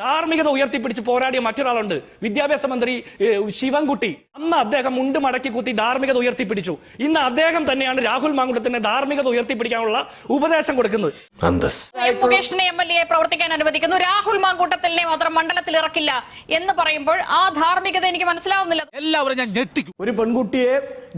ധാർമ്മികത ഉയർത്തിപ്പിടിച്ച് പോരാടിയ മറ്റൊരാളുണ്ട്. വിദ്യാഭ്യാസ മന്ത്രി ശിവൻകുട്ടി. അന്ന് അദ്ദേഹം മുണ്ട് മടക്കി കുത്തി ധാർമ്മികത ഉയർത്തിപ്പിടിച്ചു. ഇന്ന് അദ്ദേഹം തന്നെയാണ് രാഹുൽ മാങ്കുട്ടത്തിന്റെ ധാർമ്മികത ഉയർത്തിപ്പിടിക്കാനുള്ള ഉപദേശം കൊടുക്കുന്നത്. എം മുകേഷിനെ എം എൽ എ പ്രവർത്തിക്കാൻ അനുവദിക്കുന്നു. രാഹുൽ മാങ്കൂട്ടത്തിനെ മാത്രം മണ്ഡലത്തിൽ ഇറക്കില്ല എന്ന് പറയുമ്പോൾ ആ ധാർമ്മികത എനിക്ക് മനസ്സിലാവുന്നില്ല. എല്ലാവരും ഞാൻ ഞെട്ടിക്കും. ഒരു പെൺകുട്ടിയെ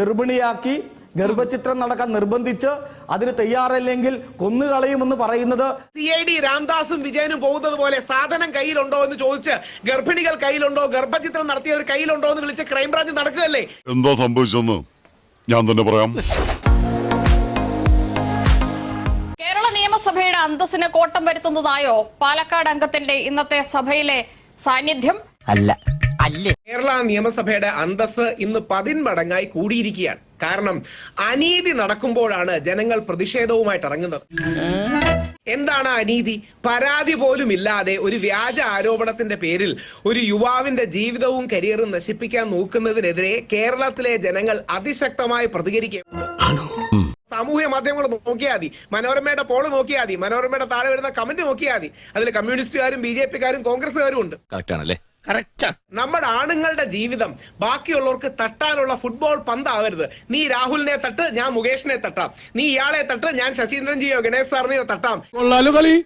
ഗർഭിണിയാക്കി ഗർഭചിത്രം നടക്കാൻ നിർബന്ധിച്ച് അതിന് തയ്യാറല്ലെങ്കിൽ കൊന്നുകളയുമെന്ന് പറയുന്നത് സി ഐ ഡി രാംദാസും വിജയനും പോകുന്നത് പോലെ സാധനം കയ്യിലുണ്ടോ എന്ന് ചോദിച്ച് ഗർഭിണികൾ കയ്യിലുണ്ടോ ഗർഭചിത്രം നടത്തിയവർ കയ്യിലുണ്ടോ എന്ന് വിളിച്ച് ക്രൈംബ്രാഞ്ച് നടക്കുകയല്ലേ? എന്താ സംഭവിച്ചെന്ന് ഞാൻ തന്നെ പറയാം. കേരള നിയമസഭയുടെ അന്തസ്സിന് കോട്ടം വരുത്തുന്നതായോ? പാലക്കാട് അംഗത്തിന്റെ ഇന്നത്തെ സഭയിലെ സാന്നിധ്യം? അല്ല കേരള നിയമസഭയുടെ അന്തസ് ഇന്ന് പതിന്മടങ്ങായി കൂടിയിരിക്കുകയാണ്. കാരണം അനീതി നടക്കുമ്പോഴാണ് ജനങ്ങൾ പ്രതിഷേധവുമായിട്ട് ഇറങ്ങുന്നത്. എന്താണ് അനീതി? പരാതി പോലും ഇല്ലാതെ ഒരു വ്യാജ ആരോപണത്തിന്റെ പേരിൽ ഒരു യുവാവിന്റെ ജീവിതവും കരിയറും നശിപ്പിക്കാൻ നോക്കുന്നതിനെതിരെ കേരളത്തിലെ ജനങ്ങൾ അതിശക്തമായി പ്രതികരിക്കും സാമൂഹ്യ മാധ്യമങ്ങൾ നോക്കിയാൽ മതി. മനോരമയുടെ പോൾ നോക്കിയാൽ മതി. മനോരമയുടെ താഴെ വരുന്ന കമന്റ് നോക്കിയാൽ മതി. അതിൽ കമ്മ്യൂണിസ്റ്റുകാരും ബി ജെ പിക്കാരും കോൺഗ്രസ്സുകാരും ഉണ്ട്. കറക്റ്റ് ആണല്ലേ? നമ്മുടെ ആണുങ്ങളുടെ ജീവിതം ബാക്കിയുള്ളവർക്ക് തട്ടാനുള്ള ഫുട്ബോൾ പന്താവരുത്. നീ രാഹുലിനെ തട്ട് ഞാൻ മുകേഷിനെ തട്ടാം. നീ ഇയാളെ തട്ട് ഞാൻ ശശീന്ദ്രൻ ജിയോ ഗണേശ് സാറിനെയോ തട്ടാം.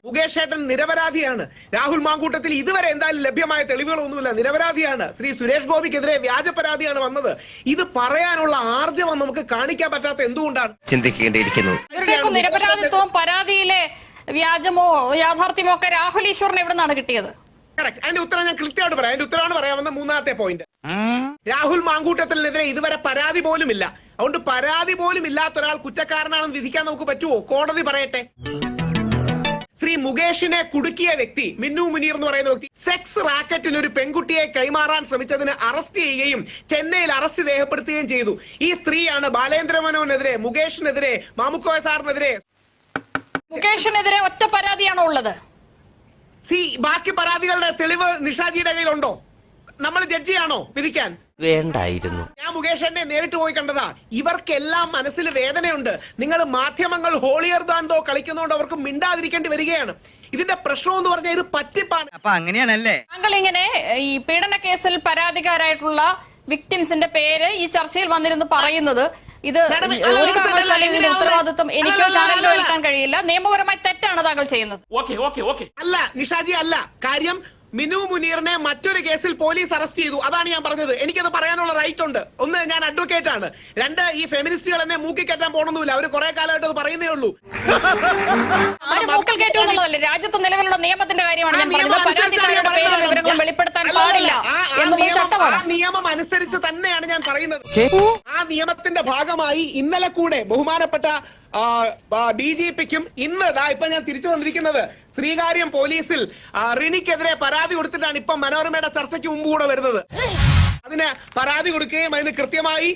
മുകേഷ് ഏട്ടൻ നിരപരാധിയാണ്. രാഹുൽ മാങ്കൂട്ടത്തിൽ ഇതുവരെ എന്തായാലും ലഭ്യമായ തെളിവുകളൊന്നുമില്ല. നിരപരാധിയാണ്. ശ്രീ സുരേഷ് ഗോപിക്കെതിരെ വ്യാജ പരാതിയാണ് വന്നത്. ഇത് പറയാനുള്ള ആർജവം നമുക്ക് കാണിക്കാൻ പറ്റാത്ത എന്തുകൊണ്ടാണ്? ചിന്തിക്കേണ്ടിയിരിക്കുന്നു. നിരപരാധിത്വം പരാതിയിലെ വ്യാജമോ യാഥാർത്ഥ്യമോ ഒക്കെ രാഹുൽ ഈശ്വറിന് എവിടെ നിന്നാണ് കിട്ടിയത്? അതിന്റെ ഉത്തരം ഞാൻ കൃത്യമായിട്ട് പറയാം. അതിന്റെ ഉത്തരമാണ് പറയാവുന്ന മൂന്നാമത്തെ പോയിന്റ് രാഹുൽ മാങ്കൂട്ടത്തിനെതിരെ ഇതുവരെ പരാതി പോലും ഇല്ല. അതുകൊണ്ട് പരാതി പോലും ഇല്ലാത്ത ഒരാൾ കുറ്റക്കാരനാണെന്ന് വിധിക്കാൻ നമുക്ക് പറ്റുമോ കോടതി പറയട്ടെ. ശ്രീ മുകേഷിനെ കുടുക്കിയ വ്യക്തി മിന്നു മുനീർ എന്ന് പറയുന്ന വ്യക്തി സെക്സ് റാക്കറ്റിന് ഒരു പെൺകുട്ടിയെ കൈമാറാൻ ശ്രമിച്ചതിന് അറസ്റ്റ് ചെയ്യുകയും ചെന്നൈയിൽ അറസ്റ്റ് രേഖപ്പെടുത്തുകയും ചെയ്തു. ഈ സ്ത്രീയാണ് ബാലേന്ദ്ര മനോനെതിരെ മുകേഷിനെതിരെ മാമുക്കോയ സാറിനെതിരെ. മുകേഷിനെതിരെ ഒറ്റ പരാതിയാണോ ഉള്ളത് സി ബാക്കി പരാതികളുടെ തെളിവ് നിഷാജിയുടെ കയ്യിലുണ്ടോ? നമ്മൾ ജഡ്ജിയാണോ വിധിക്കാൻ? വേണ്ടായിരുന്നു. ഞാൻ മുകേഷനെ നേരിട്ട് പോയി കണ്ടതാ. ഇവർക്കെല്ലാം മനസ്സിൽ വേദനയുണ്ട്. നിങ്ങൾ മാധ്യമങ്ങൾ ഹോളിയർ ദാന്തോ കളിക്കുന്നതുകൊണ്ട് അവർക്ക് മിണ്ടാതിരിക്കേണ്ടി വരികയാണ്. ഇതിന്റെ പ്രശ്നം എന്ന് പറഞ്ഞാൽ ഇത് പറ്റിപ്പാണ്. അപ്പൊ അങ്ങനെയാണല്ലേ? താങ്കൾ ഇങ്ങനെ ഈ പീഡന കേസിൽ പരാതിക്കാരായിട്ടുള്ള വിക്ടിംസിന്റെ പേര് ഈ ചർച്ചയിൽ വന്നിരുന്നു പറയുന്നത് ഇത് ഒരു കാരണവശാലും ഇതിന്റെ ഉത്തരവാദിത്വം എനിക്കോ ചാനലിനോ അല്ല. കഴിയില്ല. നിയമപരമായി തെറ്റാണ് താങ്കൾ ചെയ്യുന്നത്. Okay okay okay. അല്ല നിഷാജി അല്ല. കാര്യം മിനു മുനീറിനെ മറ്റൊരു കേസിൽ പോലീസ് അറസ്റ്റ് ചെയ്തു. അതാണ് ഞാൻ പറഞ്ഞത്. എനിക്കത് പറയാനുള്ള റൈറ്റ് ഉണ്ട്. ഒന്ന് ഞാൻ അഡ്വക്കേറ്റ് ആണ്. രണ്ട് ഈ ഫെമിനിസ്റ്റുകൾ എന്നെ മൂക്കി കയറ്റാൻ പോകണമെന്നില്ല അവർ കുറെ കാലമായിട്ട് അത് പറയുന്നേ ഉള്ളൂ. രാജ്യത്ത് നിലവിലുള്ള നിയമത്തിന്റെ കാര്യമാണ് ഞാൻ പറഞ്ഞത് അനുസരിച്ചാണ് ഞാൻ പരാതിക്കാരുടെ പേരും പറയുന്നത്. വിവരങ്ങളും വെളിപ്പെടുത്താൻ അല്ല, അല്ല, പാടില്ല ആ- ആ എന്നുള്ള നിയമം- ചട്ടമാണ് ആ നിയമം അനുസരിച്ച് തന്നെയാണ് ഞാൻ പറയുന്നത്. ആ നിയമത്തിന്റെ ഭാഗമായി ഇന്നലെ കൂടെ ബഹുമാനപ്പെട്ട ഡി ജി പിക്കും ഇന്ന് ദാ ഇപ്പൊ ഞാൻ തിരിച്ചു വന്നിരിക്കുന്നത് ശ്രീകാര്യം പോലീസിൽ റിനിക്കെതിരെ പരാതി കൊടുത്തിട്ടാണ് ഇപ്പൊ മനോരമയുടെ ചർച്ചയ്ക്ക് മുമ്പ് കൂടെ വരുന്നത്. അതിന് പരാതി കൊടുക്കുകയും അതിന് കൃത്യമായി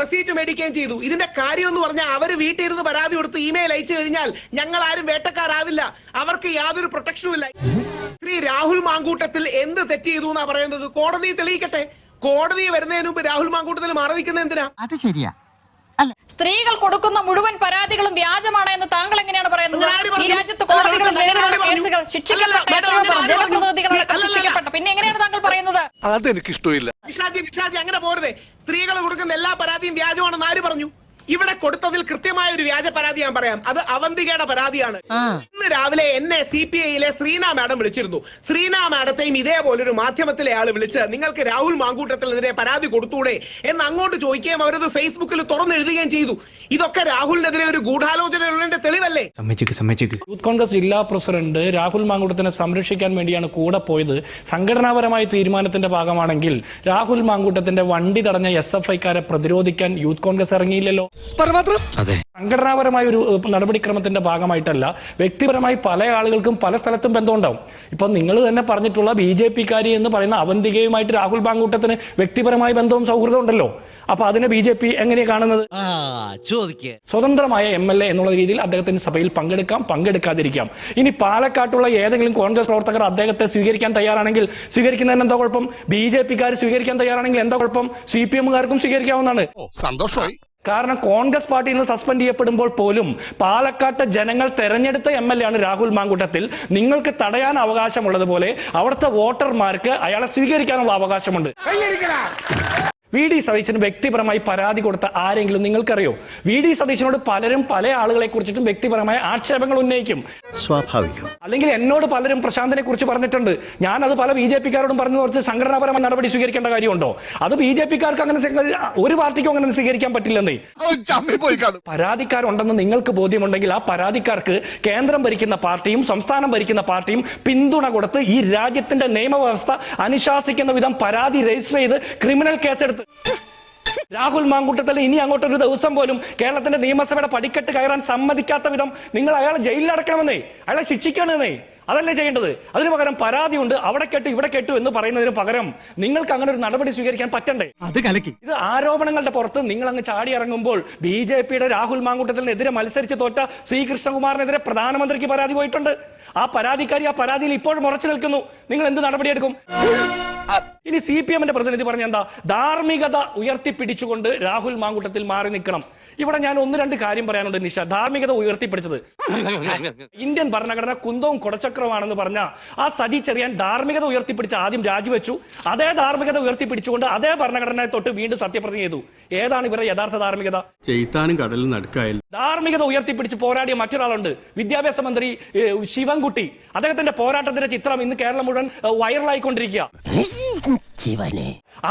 റെസീറ്റ് മേടിക്കുകയും ചെയ്തു. ഇതിന്റെ കാര്യം എന്ന് പറഞ്ഞാൽ അവർ വീട്ടിൽ ഇരുന്ന് പരാതി കൊടുത്ത് ഇമെയിൽ അയച്ചു കഴിഞ്ഞാൽ ഞങ്ങൾ ആരും വേട്ടക്കാരാവില്ല. അവർക്ക് യാതൊരു പ്രൊട്ടക്ഷനും ഇല്ല ശ്രീ രാഹുൽ മാങ്കൂട്ടത്തിൽ എന്ത് തെറ്റ് ചെയ്തു എന്നാ പറയുന്നത്? കോടതി തെളിയിക്കട്ടെ. കോടതി വരുന്നതിന് മുമ്പ് രാഹുൽ മാങ്കൂട്ടത്തിൽ മാറി നിൽക്കുന്നത് എന്തിനാ? അത് ശരിയാ. സ്ത്രീകൾ കൊടുക്കുന്ന മുഴുവൻ പരാതികളും വ്യാജമാണ് എന്ന് താങ്കൾ എങ്ങനെയാണ് പറയുന്നത്? ഈ? രാജ്യത്ത് കോടതികൾ? കേസുകൾ ശിക്ഷിക്കപ്പെട്ട? ജനപ്രതിനിധികളൊക്കെ. ശിക്ഷിക്കപ്പെട്ട. പിന്നെ എങ്ങനെയാണ് താങ്കൾ പറയുന്നത്? അതെനിക്കിഷ്ടമില്ല. നിഷാജി നിഷാജി അങ്ങനെ പോരുതേ. സ്ത്രീകൾ കൊടുക്കുന്ന എല്ലാ പരാതിയും വ്യാജമാണെന്ന് ആര് പറഞ്ഞു? ഇവിടെ കൊടുത്തതിൽ കൃത്യമായ ഒരു വ്യാജ പരാതി ഞാൻ പറയാം. അത് അവന്തികയുടെ പരാതിയാണ്. ഇന്ന് രാവിലെ എന്നെ സി പി ഐയിലെ ശ്രീന മാഡം വിളിച്ചിരുന്നു. ശ്രീന മാഡത്തെയും ഇതേപോലെ ഒരു മാധ്യമത്തിലെ ആൾ വിളിച്ച് നിങ്ങൾക്ക് രാഹുൽ മാങ്കൂട്ടത്തിനെതിരെ പരാതി കൊടുത്തൂടെ എന്ന് അങ്ങോട്ട് ചോദിക്കുകയും അവരത് ഫേസ്ബുക്കിൽ തുറന്നെഴുതുകയും ചെയ്തു. ഇതൊക്കെ രാഹുലിനെതിരെ ഒരു ഗൂഢാലോചന തെളിവല്ലേ? യൂത്ത് കോൺഗ്രസ് ജില്ലാ പ്രസിഡന്റ് രാഹുൽ മാങ്കൂട്ടത്തിനെ സംരക്ഷിക്കാൻ വേണ്ടിയാണ് കൂടെ പോയത്. സംഘടനാപരമായ തീരുമാനത്തിന്റെ ഭാഗമാണെങ്കിൽ രാഹുൽ മാങ്കൂട്ടത്തിന്റെ വണ്ടി തടഞ്ഞ എസ് എഫ് ഐക്കാരെ പ്രതിരോധിക്കാൻ യൂത്ത് കോൺഗ്രസ് ഇറങ്ങിയില്ലല്ലോ. അതെ. സംഘടനാപരമായ ഒരു നടപടിക്രമത്തിന്റെ ഭാഗമായിട്ടല്ല വ്യക്തിപരമായി പല ആളുകൾക്കും പല സ്ഥലത്തും ബന്ധമുണ്ടാവും. ഇപ്പൊ നിങ്ങൾ തന്നെ പറഞ്ഞിട്ടുള്ള ബി ജെ പിക്കാരി എന്ന് പറയുന്ന അവന്തികയുമായിട്ട് രാഹുൽ ബാങ്കൂട്ടത്തിന് വ്യക്തിപരമായ ബന്ധവും സൗഹൃദവും ഉണ്ടല്ലോ. അപ്പൊ അതിനെ ബി ജെ പി എങ്ങനെയാണ് കാണുന്നത്? ആ ചോദിക്കേ. സ്വതന്ത്രമായ എം എൽ എ എന്നുള്ള രീതിയിൽ അദ്ദേഹത്തിന് സഭയിൽ പങ്കെടുക്കാം പങ്കെടുക്കാതിരിക്കാം. ഇനി പാലക്കാട്ടുള്ള ഏതെങ്കിലും കോൺഗ്രസ് പ്രവർത്തകർ അദ്ദേഹത്തെ സ്വീകരിക്കാൻ തയ്യാറാണെങ്കിൽ സ്വീകരിക്കുന്നതിന് എന്താ കുഴപ്പം? ബി ജെ പിക്കാർ സ്വീകരിക്കാൻ തയ്യാറാണെങ്കിൽ എന്താ കുഴപ്പം? സി പി എമ്മുകാർക്കും സ്വീകരിക്കാവുന്നതാണ്. സന്തോഷമായി. കാരണം കോൺഗ്രസ് പാർട്ടിയിൽ നിന്ന് സസ്പെൻഡ് ചെയ്യപ്പെടുമ്പോൾ പോലും പാലക്കാട്ട് ജനങ്ങൾ തെരഞ്ഞെടുത്ത എം എൽ എ ആണ് രാഹുൽ മാങ്കൂട്ടത്തിൽ. നിങ്ങൾക്ക് തടയാൻ അവകാശമുള്ളതുപോലെ അവിടുത്തെ വോട്ടർമാർക്ക് അയാളെ സ്വീകരിക്കാനുള്ള അവകാശമുണ്ട്. വി ഡി സതീശന് വ്യക്തിപരമായി പരാതി കൊടുത്ത ആരെങ്കിലും നിങ്ങൾക്കറിയോ? വി ഡി സതീശനോട് പലരും പല ആളുകളെ കുറിച്ചിട്ടും വ്യക്തിപരമായ ആക്ഷേപങ്ങൾ ഉന്നയിക്കും. സ്വാഭാവികം. അല്ലെങ്കിൽ എന്നോട് പലരും പ്രശാന്തിനെ കുറിച്ച് പറഞ്ഞിട്ടുണ്ട്. ഞാൻ അത് പല ബി ജെ പിക്കാരോടും പറഞ്ഞു കുറച്ച് സംഘടനാപരമായ നടപടി സ്വീകരിക്കേണ്ട കാര്യമുണ്ടോ? അത് ബി ജെ പിക്കാർക്ക് അങ്ങനെ ഒരു പാർട്ടിക്കും അങ്ങനെ സ്വീകരിക്കാൻ പറ്റില്ലെന്നേ. പരാതിക്കാരുണ്ടെന്ന് നിങ്ങൾക്ക് ബോധ്യമുണ്ടെങ്കിൽ ആ പരാതിക്കാർക്ക് കേന്ദ്രം ഭരിക്കുന്ന പാർട്ടിയും സംസ്ഥാനം ഭരിക്കുന്ന പാർട്ടിയും പിന്തുണ കൊടുത്ത് ഈ രാജ്യത്തിന്റെ നിയമവ്യവസ്ഥ അനുശാസിക്കുന്ന വിധം പരാതി രജിസ്റ്റർ ചെയ്ത് ക്രിമിനൽ കേസെടുത്ത് രാഹുൽ മാങ്കൂട്ടത്തിൽ ഇനി അങ്ങോട്ടൊരു ദിവസം പോലും കേരളത്തിന്റെ നിയമസഭയുടെ പടിക്കെട്ട് കയറാൻ സമ്മതിക്കാത്ത വിധം നിങ്ങൾ അയാളെ ജയിലിലടക്കണമെന്നേ അയാളെ ശിക്ഷിക്കണമെന്നേ അതല്ലേ ചെയ്യേണ്ടത്? അതിന് പകരം പരാതിയുണ്ട് അവിടെ കേട്ടു ഇവിടെ കേട്ടു എന്ന് പറയുന്നതിന് പകരം നിങ്ങൾക്ക് അങ്ങനെ ഒരു നടപടി സ്വീകരിക്കാൻ പറ്റണ്ടേ? അത് കലക്കി. ഇത് ആരോപണങ്ങളുടെ പുറത്ത് നിങ്ങൾ അങ്ങ് ചാടി ഇറങ്ങുമ്പോൾ ബി ജെ പിയുടെ രാഹുൽ മാങ്കൂട്ടത്തിനെതിരെ മത്സരിച്ച് തോറ്റ ശ്രീകൃഷ്ണകുമാറിനെതിരെ പ്രധാനമന്ത്രിക്ക് പരാതി പോയിട്ടുണ്ട്. ആ പരാതിക്കാരി ആ പരാതിയിൽ ഇപ്പോഴും ഉറച്ചു നിൽക്കുന്നു. നിങ്ങൾ എന്ത് നടപടിയെടുക്കും? ഇനി സി പി എമ്മിന്റെ പ്രതിനിധി പറഞ്ഞ എന്താ? ധാർമ്മികത ഉയർത്തിപ്പിടിച്ചുകൊണ്ട് രാഹുൽ മാങ്കൂട്ടത്തിൽ മാറി നിൽക്കണം. ഇവിടെ ഞാൻ ഒന്ന് രണ്ട് കാര്യം പറയാനുണ്ട് നിഷ. ധാർമ്മികത ഉയർത്തിപ്പിടിച്ചത്. ഇന്ത്യൻ ഭരണഘടന കുന്തവും കുടച്ചക്രമാണെന്ന് പറഞ്ഞ ആ സതി ചെറിയാൻ ധാർമ്മികത ഉയർത്തിപ്പിടിച്ച് ആദ്യം രാജിവെച്ചു. അതേ ധാർമ്മികത ഉയർത്തിപ്പിടിച്ചുകൊണ്ട് അതേ ഭരണഘടനയെ തൊട്ട് വീണ്ടും സത്യപ്രതിജ്ഞ ചെയ്തു. ഏതാണ് ഇവരുടെ യഥാർത്ഥ ധാർമ്മികത? ചെയ്താനും കടലിൽ നടുക്കായാലും ധാർമ്മികത ഉയർത്തിപ്പിടിച്ച് പോരാടിയ മറ്റൊരാളുണ്ട്. വിദ്യാഭ്യാസ മന്ത്രി ശിവൻകുട്ടി. അദ്ദേഹത്തിന്റെ പോരാട്ടത്തിന്റെ ചിത്രം ഇന്ന് കേരളം മുഴുവൻ വൈറലായിക്കൊണ്ടിരിക്കുക.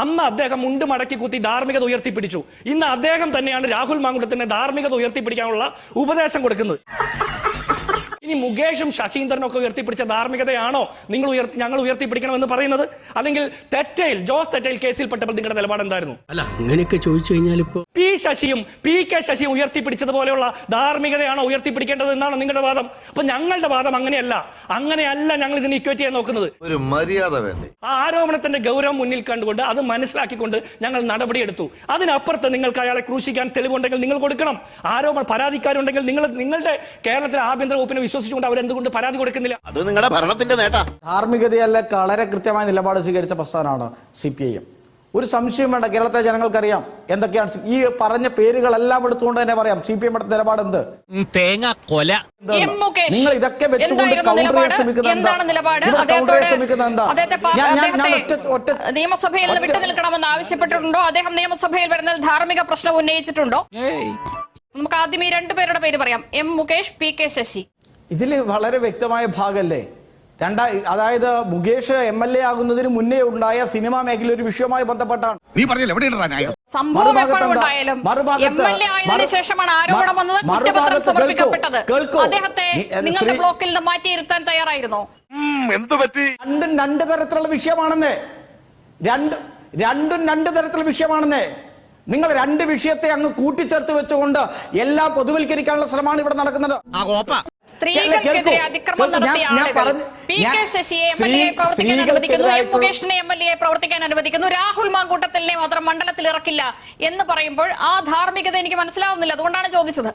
അന്ന് അദ്ദേഹം മുണ്ട് മടക്കി കുത്തി ധാർമ്മികത ഉയർത്തിപ്പിടിച്ചു. ഇന്ന് അദ്ദേഹം തന്നെയാണ് രാഹുൽ മാങ്കുട്ടത്തിന് ധാർമ്മികത ഉയർത്തിപ്പിടിക്കാനുള്ള ഉപദേശം കൊടുക്കുന്നത്. ഇനി മുകേഷും ശശീന്ദ്രനും ഒക്കെ ഉയർത്തിപ്പിടിച്ച ധാർമ്മികതയാണോ നിങ്ങൾ ഉയർ ഞങ്ങൾ ഉയർത്തിപ്പിടിക്കണമെന്ന് പറയുന്നത്? അല്ലെങ്കിൽ തെറ്റയിൽ ജോസ് തെറ്റയിൽ കേസിൽപ്പെട്ടപ്പോൾ നിങ്ങളുടെ നിലപാട് എന്തായിരുന്നു? അല്ല അങ്ങനെയൊക്കെ ചോദിച്ചു കഴിഞ്ഞാൽ ഇപ്പോൾ പി ശശിയും പി കെ ശശിയും ഉയർത്തിപ്പിടിച്ചതുപോലെയുള്ള ധാർമ്മികതയാണോ ഉയർത്തിപ്പിടിക്കേണ്ടത് എന്നാണ് നിങ്ങളുടെ വാദം? അപ്പൊ ഞങ്ങളുടെ വാദം അങ്ങനെയല്ല. അങ്ങനെയല്ല ഞങ്ങൾ ഇതിന് ഇക്വേറ്റ് ചെയ്യാൻ നോക്കുന്നത്. ഒരു മര്യാദ വേണ്ടി? ആ ആരോപണത്തിന്റെ ഗൗരവം മുന്നിൽ കണ്ടുകൊണ്ട് അത് മനസ്സിലാക്കിക്കൊണ്ട് ഞങ്ങൾ നടപടിയെടുത്തു. അതിനപ്പുറത്ത് നിങ്ങൾക്ക് അയാളെ ക്രൂശിക്കാൻ തെളിവുണ്ടെങ്കിൽ നിങ്ങൾ കൊടുക്കണം. ആരോപണ പരാതിക്കാരുണ്ടെങ്കിൽ നിങ്ങൾ നിങ്ങളുടെ കേരളത്തിലെ ആഭ്യന്തര വകുപ്പിനെ വിശ്വസിച്ചുകൊണ്ട് അവരെന്തുകൊണ്ട് പരാതി കൊടുക്കുന്നില്ല? അത് നിങ്ങളുടെ ഭരണത്തിന്റെ നേട്ടാ. ധാർമ്മികതയല്ല വളരെ കൃത്യമായ നിലപാട് സ്വീകരിച്ച പ്രസ്ഥാനമാണ് സി പി ഐ എം ഒരു സംശയം വേണ്ട കേരളത്തിലെ ജനങ്ങൾക്കറിയാം. എന്തൊക്കെയാണ് ഈ പറഞ്ഞ പേരുകളെല്ലാം എടുത്തുകൊണ്ട് തന്നെ പറയാം. സി പി എം എടുത്ത നിലപാട് എന്ത് തേങ്ങ കൊല. നിങ്ങൾ ഇതൊക്കെ വെച്ചുകൊണ്ട് കൗണ്ടർ ചെയ്യാൻ ശ്രമിക്കുന്നത് എന്താ? എന്താണ് നിലപാട്? ഇവിടെ കൗണ്ടർ ചെയ്യാൻ ശ്രമിക്കുന്നത് എന്താ? ഞാൻ- ഞാൻ- ഞാൻ അദ്ദേഹത്തെ ഒറ്റ ഒറ്റ നിയമസഭയിൽ വിട്ടു നിൽക്കണമെന്ന് ആവശ്യപ്പെട്ടിട്ടുണ്ടോ? അദ്ദേഹം നിയമസഭയിൽ വരുന്നതിൽ ധാർമ്മിക പ്രശ്നം ഉന്നയിച്ചിട്ടുണ്ടോ? നമുക്ക് ആദ്യം ഈ രണ്ടുപേരുടെ പേര് പറയാം. M Mukesh P K Sasi. ഇതിൽ വളരെ വ്യക്തമായ ഭാഗമല്ലേ രണ്ടാ അതായത് മുകേഷ് എം എൽ എ ആകുന്നതിന് മുന്നേ ഉണ്ടായ സിനിമാ മേഖല ഒരു വിഷയവുമായി ബന്ധപ്പെട്ടാണ്. നീ രണ്ടും രണ്ട് തരത്തിലുള്ള വിഷയമാണെന്നേ. രണ്ട് രണ്ടും രണ്ട് തരത്തിലുള്ള വിഷയമാണെന്നേ. നിങ്ങൾ രണ്ട് വിഷയത്തെ അങ്ങ് കൂട്ടിച്ചേർത്ത് വെച്ചുകൊണ്ട് എല്ലാം പൊതുവൽക്കരിക്കാനുള്ള ശ്രമമാണ് ഇവിടെ നടക്കുന്നത്. ആ കോപ്പ. സ്ത്രീകൾക്കെതിരെ കേൾക്കൂ, അതിക്രമം നടത്തിയ ഞാൻ- ഞാൻ ആളുകൾ. പി കെ ശശിയെ എം എൽ എ പ്രവർത്തിക്കാൻ അനുവദിക്കുന്നു. എം സ്ത്രീകൾക്കെതിരായിട്ടുള്ള- മുകേഷിനെ എം എൽ എ പ്രവർത്തിക്കാൻ അനുവദിക്കുന്നു. രാഹുൽ മാങ്കൂട്ടത്തിലെ മാത്രം മണ്ഡലത്തിൽ ഇറക്കില്ല എന്ന് പറയുമ്പോൾ ആ ധാർമ്മികത എനിക്ക് മനസ്സിലാവുന്നില്ല. അതുകൊണ്ടാണ് ചോദിച്ചത്.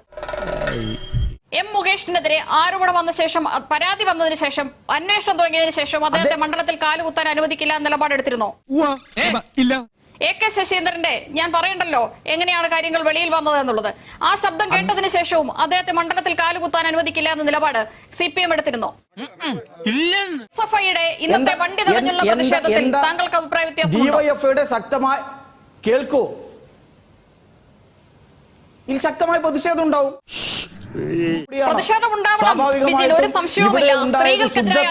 എം മുകേഷിനെതിരെ ആരോപണം വന്ന ശേഷം പരാതി വന്നതിന് ശേഷം അന്വേഷണം തുടങ്ങിയതിനു ശേഷം അദ്ദേഹത്തെ മണ്ഡലത്തിൽ കാലുകുത്താൻ അനുവദിക്കില്ല എന്ന് നിലപാടെടുത്തിരുന്നോ? ഇല്ല. എ കെ ശശീന്ദ്രന്റെ ഞാൻ പറയണ്ടല്ലോ എങ്ങനെയാണ് കാര്യങ്ങൾ വെളിയിൽ വന്നത് എന്നുള്ളത്. ആ ശബ്ദം കേട്ടതിന് ശേഷവും അദ്ദേഹത്തെ മണ്ഡലത്തിൽ കാലുകുത്താൻ അനുവദിക്കില്ല എന്ന നിലപാട് സി പി എം എടുത്തിരുന്നു സഫയുടെ ഇന്നത്തെ വണ്ടി തടഞ്ഞുള്ള പ്രതിഷേധത്തിൽ താങ്കൾക്ക് അഭിപ്രായ വ്യത്യാസം ശക്തമായ കേൾക്കൂ. ഇതിൽ ശക്തമായ പ്രതിഷേധം ഉണ്ടാവും. പ്രതിഷേധം ഉണ്ടാവണം. ഒരു സംശയവുമില്ല.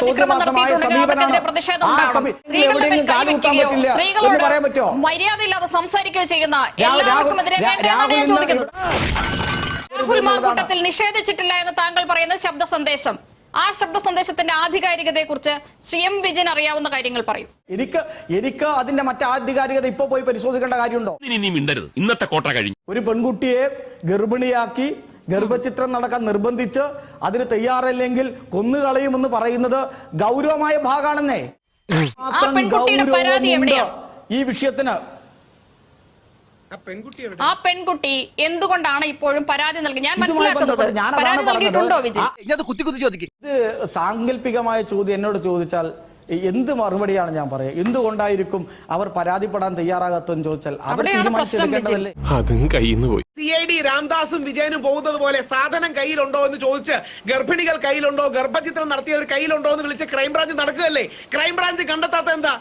അതിക്രമം നടത്തിയിട്ടുണ്ടെങ്കിൽ പ്രതിഷേധം ഉണ്ടാവണം. സ്ത്രീകളുടെ കൈവയ്ക്കുകയോ, സ്ത്രീകളോട് മര്യാദയില്ലാതെ സംസാരിക്കുകയോ ചെയ്യുന്ന എല്ലാവർക്കും ഞാൻ ഇന്ന് ചോദിക്കുന്നത് രാഹുൽ മാക്കൂട്ടത്തിൽ നിഷേധിച്ചിട്ടില്ല എന്ന് താങ്കൾ പറയുന്ന ശബ്ദ സന്ദേശം. ആ ശബ്ദ സന്ദേശത്തിന്റെ ആധികാരികതയെ കുറിച്ച് ശ്രീ എം വിജയൻ അറിയാവുന്ന കാര്യങ്ങൾ പറയും. എനിക്ക് എനിക്ക് അതിന്റെ മറ്റേ ആധികാരികത ഇപ്പൊ പോയി പരിശോധിക്കേണ്ട കാര്യമുണ്ടോ? ഇനി നീ മിണ്ടരുത്. ഇന്നത്തെ കോട്ട കഴിഞ്ഞു. ഒരു പെൺകുട്ടിയെ ഗർഭിണിയാക്കി ഗർഭചിത്രം നടക്കാൻ നിർബന്ധിച്ച് അതിന് തയ്യാറല്ലെങ്കിൽ കൊന്നുകളയുമെന്ന് പറയുന്നത് ഗൗരവമായ ഭാഗമാണെന്നേ മാത്രം പെൺകുട്ടിയുടെ പരാതി ഗൗരവമുണ്ട് എവിടെയാ? ഈ വിഷയത്തിന്. ആ പെൺകുട്ടി എന്തുകൊണ്ടാണ് ഇപ്പോഴും പരാതി നൽകി? ഞാൻ മനസ്സിലാക്കുന്നത് ഇത് സാങ്കല്പികമായ ചോദ്യം എന്നോട് ചോദിച്ചാൽ എന്ത് മറുപടിയാണ് ഞാൻ പറയുക എന്തുകൊണ്ടായിരിക്കും അവർ പരാതിപ്പെടാൻ തയ്യാറാകാത്തെന്ന് ചോദിച്ചാൽ അവർ തീരുമാനിച്ചെടുക്കേണ്ടതല്ലേ? അതും കയ്യിന്ന് പോയി. സി ഐ ഡി രാംദാസും വിജയനും പോകുന്നത് പോലെ സാധനം കയ്യിലുണ്ടോ എന്ന് ചോദിച്ച് ഗർഭിണികൾ കയ്യിലുണ്ടോ ഗർഭചിത്രം നടത്തിയവർ കയ്യിലുണ്ടോ എന്ന് വിളിച്ച് ക്രൈംബ്രാഞ്ച് നടക്കുകയല്ലേ? ക്രൈംബ്രാഞ്ച് കണ്ടെത്താത്ത എന്താ?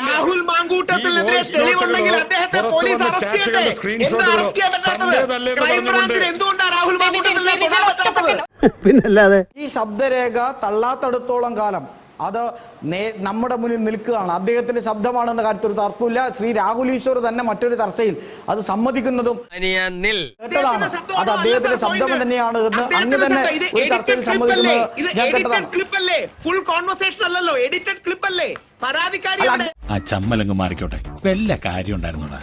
രാഹുൽ മാങ്കൂട്ടത്തിനെതിരെ തെളിവുണ്ടെങ്കിൽ അദ്ദേഹത്തെ പോലീസ് അറസ്റ്റ് ചെയ്യട്ടെ? എന്താ അറസ്റ്റ് ചെയ്യാൻ പറ്റാത്തത് ക്രൈംബ്രാഞ്ചിന് എന്തുകൊണ്ടാണ് രാഹുൽ മാങ്കൂട്ടത്തിനെ. പിന്നല്ലാതെ ഈ ശബ്ദരേഖ തള്ളാത്തടത്തോളം കാലം അത് നമ്മുടെ മുന്നിൽ നിൽക്കുകയാണ്. അദ്ദേഹത്തിന്റെ ശബ്ദമാണെന്ന കാര്യത്തിൽ ഒരു തർക്കമില്ല ശ്രീ രാഹുൽ ഈശ്വർ തന്നെ മറ്റൊരു ചർച്ചയിൽ അത് സമ്മതിക്കുന്നതും കേട്ടതാണ്. അത് അദ്ദേഹത്തിന്റെ ശബ്ദം തന്നെയാണ് എന്ന് അങ്ങ് തന്നെ ഒരു ചർച്ചയിൽ സമ്മതിക്കുന്നത് ഞാൻ കേട്ടതാണ്. ക്ലിപ്പ് അല്ലേ? ഫുൾ കോൺവെർസേഷൻ അല്ലല്ലോ. എഡിറ്റഡ് ക്ലിപ്പ് അല്ലേ? പരാതിക്കാരി? ആ ചമ്മലങ്ങ് മാറിക്കോട്ടെ. വല്ല കാര്യം ഉണ്ടായിരുന്നോടാ?